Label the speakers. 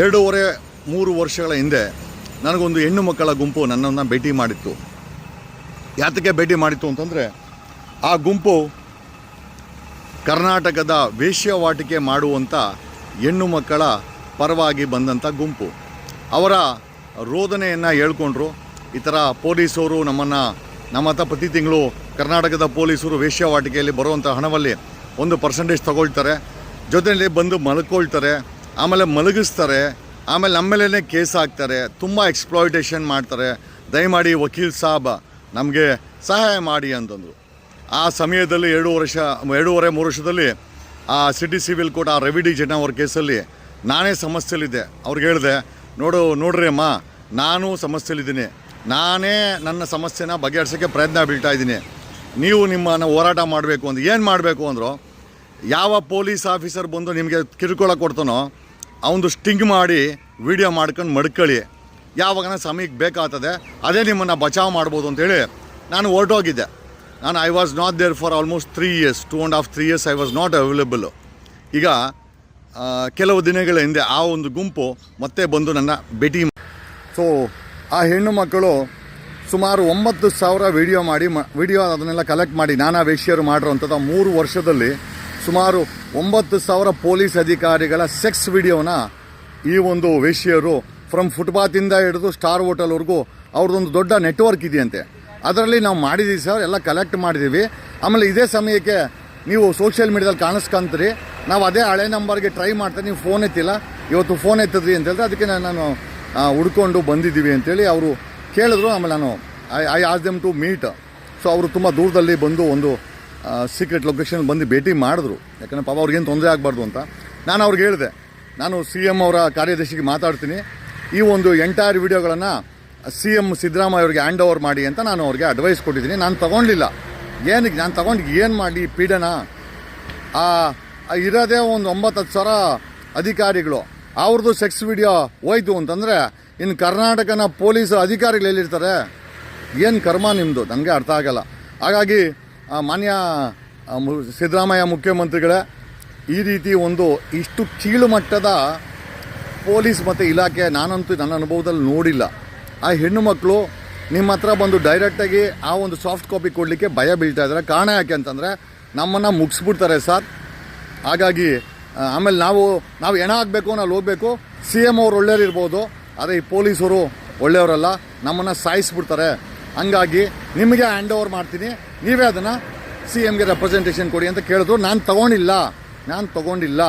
Speaker 1: ಎರಡೂವರೆ, ಮೂರು ವರ್ಷಗಳ ಹಿಂದೆ ನನಗೊಂದು ಹೆಣ್ಣು ಮಕ್ಕಳ ಗುಂಪು ನನ್ನನ್ನು ಭೇಟಿ ಮಾಡಿತ್ತು. ಯಾತಕ್ಕೆ ಭೇಟಿ ಮಾಡಿತ್ತು ಅಂತಂದರೆ, ಆ ಗುಂಪು ಕರ್ನಾಟಕದ ವೇಶ್ಯವಾಟಿಕೆ ಮಾಡುವಂಥ ಹೆಣ್ಣು ಮಕ್ಕಳ ಪರವಾಗಿ ಬಂದಂಥ ಗುಂಪು. ಅವರ ರೋದನೆಯನ್ನು ಹೇಳ್ಕೊಂಡ್ರು. ಈ ಥರ ಪೊಲೀಸರು ನಮ್ಮನ್ನು, ನಮ್ಮ ಹತ್ರ ಪ್ರತಿ ತಿಂಗಳು ಕರ್ನಾಟಕದ ಪೊಲೀಸರು ವೇಶ್ಯವಾಟಿಕೆಯಲ್ಲಿ ಬರುವಂಥ ಹಣವಲ್ಲಿ ಒಂದು ಪರ್ಸೆಂಟೇಜ್ ತಗೊಳ್ತಾರೆ. ಜೊತೆಯಲ್ಲಿ ಬಂದು ಮಲ್ಕೊಳ್ತಾರೆ. ಆಮೇಲೆ ಮಲಗಿಸ್ತಾರೆ, ಆಮೇಲೆ ನಮ್ಮ ಮೇಲೇ ಕೇಸ್ ಹಾಕ್ತಾರೆ, ತುಂಬ ಎಕ್ಸ್ಪ್ಲಾಯಿಟೇಷನ್ ಮಾಡ್ತಾರೆ. ದಯಮಾಡಿ ವಕೀಲ್ ಸಾಬ, ನಮಗೆ ಸಹಾಯ ಮಾಡಿ ಅಂತಂದರು. ಆ ಸಮಯದಲ್ಲಿ ಎರಡು ವರ್ಷ, ಎರಡೂವರೆ, ಮೂರು ವರ್ಷದಲ್ಲಿ ಆ ಸಿಟಿ ಸಿವಿಲ್ ಕೋರ್ಟ್ ಆ ರವಿಡಿ ಜನ ಅವ್ರ ಕೇಸಲ್ಲಿ ನಾನೇ ಸಮಸ್ಯೆಲಿದ್ದೆ ಅವ್ರಿಗೆ ಹೇಳಿದೆ, ನೋಡು, ನೋಡ್ರಿ ಅಮ್ಮ, ನಾನು ಸಮಸ್ಯೆಲಿದ್ದೀನಿ ನಾನೇ ನನ್ನ ಸಮಸ್ಯೆನ ಬಗೆಹರಿಸೋಕ್ಕೆ ಪ್ರಯತ್ನ ಬೀಳ್ತಾ ಇದ್ದೀನಿ. ನೀವು ನಿಮ್ಮನ್ನು ಹೋರಾಟ ಮಾಡಬೇಕು ಅಂತ. ಏನು ಮಾಡಬೇಕು ಅಂದರು, ಯಾವ ಪೊಲೀಸ್ ಆಫೀಸರ್ ಬಂದು ನಿಮಗೆ ಕಿರುಕುಳ ಕೊಡ್ತಾನೋ ಅವನು ಸ್ಟಿಂಗ್ ಮಾಡಿ ವಿಡಿಯೋ ಮಾಡ್ಕೊಂಡು ಮಡ್ಕೊಳ್ಳಿ ಯಾವಾಗನ ಸಮಯಕ್ಕೆ ಬೇಕಾಗ್ತದೆ, ಅದೇ ನಿಮ್ಮನ್ನು ಬಚಾವ್ ಮಾಡ್ಬೋದು ಅಂತೇಳಿ ನಾನು ಹೊರಟೋಗಿದ್ದೆ. ನಾನು I was not there for almost three years two and half three years I was not available ಈಗ ಕೆಲವು ದಿನಗಳ ಹಿಂದೆ ಆ ಒಂದು ಗುಂಪು ಮತ್ತೆ ಬಂದು ನನ್ನ ಭೇಟಿ ಸೊ ಆ ಹೆಣ್ಣು ಮಕ್ಕಳು ಸುಮಾರು ಒಂಬತ್ತು ಸಾವಿರ ವಿಡಿಯೋ ಮಾಡಿ ಮ ವಿಡಿಯೋ ಅದನ್ನೆಲ್ಲ ಕಲೆಕ್ಟ್ ಮಾಡಿ ನಾನಾ ವೇಷ್ಯರು ಮಾಡಿರೋಂಥದ್ದು ಮೂರು ವರ್ಷದಲ್ಲಿ ಸುಮಾರು ಒಂಬತ್ತು ಸಾವಿರ ಪೊಲೀಸ್ ಅಧಿಕಾರಿಗಳ ಸೆಕ್ಸ್ ವಿಡಿಯೋನ ಈ ಒಂದು ವೇಶ್ಯರು ಫ್ರಮ್ ಫುಟ್ಪಾತಿಂದ ಹಿಡಿದು ಸ್ಟಾರ್ ಹೋಟೆಲ್ವರೆಗೂ ಅವ್ರದ್ದೊಂದು ದೊಡ್ಡ ನೆಟ್ವರ್ಕ್ ಇದೆಯಂತೆ. ಅದರಲ್ಲಿ ನಾವು ಮಾಡಿದ್ದೀವಿ ಸರ್ ಎಲ್ಲ ಕಲೆಕ್ಟ್ ಮಾಡಿದ್ದೀವಿ ಆಮೇಲೆ ಇದೇ ಸಮಯಕ್ಕೆ ನೀವು ಸೋಷಿಯಲ್ ಮೀಡ್ಯಾದಲ್ಲಿ ಕಾಣಿಸ್ಕೊಂತೀರಿ. ನಾವು ಅದೇ ಹಳೆ ನಂಬರ್ಗೆ ಟ್ರೈ ಮಾಡ್ತಾರೆ ನೀವು ಫೋನ್ ಎತ್ತಿಲ್ಲ. ಇವತ್ತು ಫೋನ್ ಎತ್ತಿದ್ರಿ ಅಂತ ಹೇಳಿದ್ರೆ ಅದಕ್ಕೆ ನಾನು- ಹುಡ್ಕೊಂಡು ಬಂದಿದ್ದೀವಿ ಅಂತೇಳಿ ಅವರು ಕೇಳಿದ್ರು. ಆಮೇಲೆ ನಾನು I I ask them to meet so ಅವರು ತುಂಬ ದೂರದಲ್ಲಿ ಬಂದು ಒಂದು ಸೀಕ್ರೆಟ್ ಲೊಕೇಶನ್ ಬಂದು ಭೇಟಿ ಮಾಡಿದ್ರು. ಯಾಕಂದರೆ ಪಾಪ ಅವ್ರಿಗೇನು ತೊಂದರೆ ಆಗಬಾರ್ದು ಅಂತ. ನಾನು ಅವ್ರಿಗೆ ಹೇಳಿದೆ, ನಾನು ಸಿ ಎಂ ಅವರ ಕಾರ್ಯದರ್ಶಿಗೆ ಮಾತಾಡ್ತೀನಿ. ಈ ಒಂದು ಎಂಟೈರ್ ವಿಡಿಯೋಗಳನ್ನು ಸಿ ಎಂ ಸಿದ್ದರಾಮಯ್ಯ ಅವರಿಗೆ ಹ್ಯಾಂಡ್ ಓವರ್ ಮಾಡಿ ಅಂತ ನಾನು ಅವ್ರಿಗೆ ಅಡ್ವೈಸ್ ಕೊಟ್ಟಿದ್ದೀನಿ. ನಾನು ತೊಗೊಂಡಿಲ್ಲ. ಏನಕ್ಕೆ? ನಾನು ತೊಗೊಂಡು ಏನು ಮಾಡಿ ಪೀಡನ? ಆ ಇರೋದೇ ಒಂದು ಒಂಬತ್ತು ಹತ್ತು ಸಾವಿರ ಅಧಿಕಾರಿಗಳು, ಅವ್ರದ್ದು ಸೆಕ್ಸ್ ವಿಡಿಯೋ ಹೋಯ್ತು ಅಂತಂದರೆ ಇನ್ನು ಕರ್ನಾಟಕನ ಪೊಲೀಸ್ ಅಧಿಕಾರಿಗಳು ಎಲ್ಲಿರ್ತಾರೆ? ಏನು ಕರ್ಮ ನಿಮ್ಮದು ನನಗೆ ಅರ್ಥ ಆಗಲ್ಲ. ಹಾಗಾಗಿ ಮಾನ್ಯ ಸಿದ್ದರಾಮಯ್ಯ ಮುಖ್ಯಮಂತ್ರಿಗಳೇ, ಈ ರೀತಿ ಒಂದು ಇಷ್ಟು ಕೀಳು ಮಟ್ಟದ ಪೊಲೀಸ್ ಮತ್ತು ಇಲಾಖೆ ನಾನಂತೂ ನನ್ನ ಅನುಭವದಲ್ಲಿ ನೋಡಿಲ್ಲ. ಆ ಹೆಣ್ಣು ಮಕ್ಕಳು ನಿಮ್ಮ ಹತ್ರ ಬಂದು ಡೈರೆಕ್ಟಾಗಿ ಆ ಒಂದು ಸಾಫ್ಟ್ ಕಾಪಿ ಕೊಡಲಿಕ್ಕೆ ಭಯ ಬೀಳ್ತಾ ಇದ್ದಾರೆ. ಕಾರಣ ಯಾಕೆ ಅಂತಂದರೆ ನಮ್ಮನ್ನು ಮುಗಿಸ್ಬಿಡ್ತಾರೆ ಸರ್. ಹಾಗಾಗಿ ಆಮೇಲೆ ನಾವು ನಾವು ಹೆಣ ಆಗಬೇಕು, ನಾವು ಹೋಗಬೇಕು. ಸಿ ಎಂ ಅವ್ರು ಒಳ್ಳೆಯವ್ರು ಇರ್ಬೋದು, ಆದರೆ ಈ ಪೊಲೀಸರು ಒಳ್ಳೆಯವರಲ್ಲ. ನಮ್ಮನ್ನು ಸಾಯಿಸ್ಬಿಡ್ತಾರೆ. ಹಂಗಾಗಿ ನಿಮಗೆ ಹ್ಯಾಂಡ್ ಓವರ್ ಮಾಡ್ತೀನಿ. ನೀವೇ ಅದನ್ನು ಸಿ ಎಮ್ಗೆ ರೆಪ್ರೆಸೆಂಟೇಷನ್ ಕೊಡಿ ಅಂತ ಕೇಳಿದ್ರು. ನಾನು ತಗೊಂಡಿಲ್ಲ. ನಾನು ತಗೊಂಡಿಲ್ಲ.